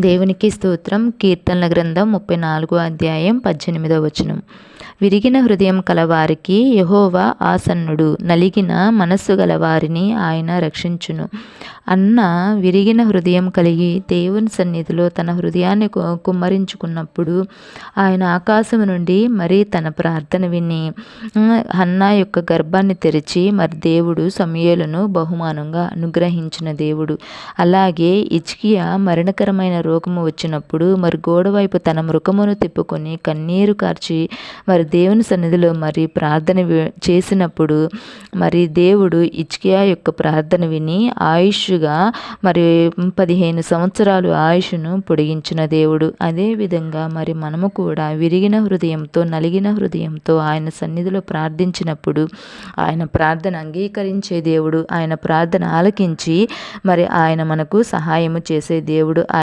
దేవునికి స్తోత్రం కీర్తనల గ్రంథం ముప్పై నాలుగో అధ్యాయం పద్దెనిమిదో వచనం. విరిగిన హృదయం కలవారికి యహోవా ఆసన్నుడు నలిగిన మనస్సు గలవారిని ఆయన రక్షించును. అన్న విరిగిన హృదయం కలిగి దేవుని సన్నిధిలో తన హృదయాన్ని కుమ్మరించుకున్నప్పుడు ఆయన ఆకాశం నుండి మరి తన ప్రార్థన విని అన్న యొక్క గర్భాన్ని తెరిచి మరి దేవుడు సమయలను బహుమానంగా అనుగ్రహించిన దేవుడు. అలాగే ఇచ్కియా మరణకరమైన రోగము వచ్చినప్పుడు మరి గోడవైపు తన మృకమును తిప్పుకొని కన్నీరు కార్చి మరి దేవుని సన్నిధిలో మరి ప్రార్థన చేసినప్పుడు మరి దేవుడు ఇచ్కియా యొక్క ప్రార్థన విని ఆయుష్గా మరి పదిహేను సంవత్సరాలు ఆయుష్ను పొడిగించిన దేవుడు. అదేవిధంగా మరి మనము కూడా విరిగిన హృదయంతో నలిగిన హృదయంతో ఆయన సన్నిధిలో ప్రార్థించినప్పుడు ఆయన ప్రార్థన అంగీకరించే దేవుడు. ఆయన ప్రార్థన ఆలకించి మరి ఆయన మనకు సహాయము చేసే దేవుడు.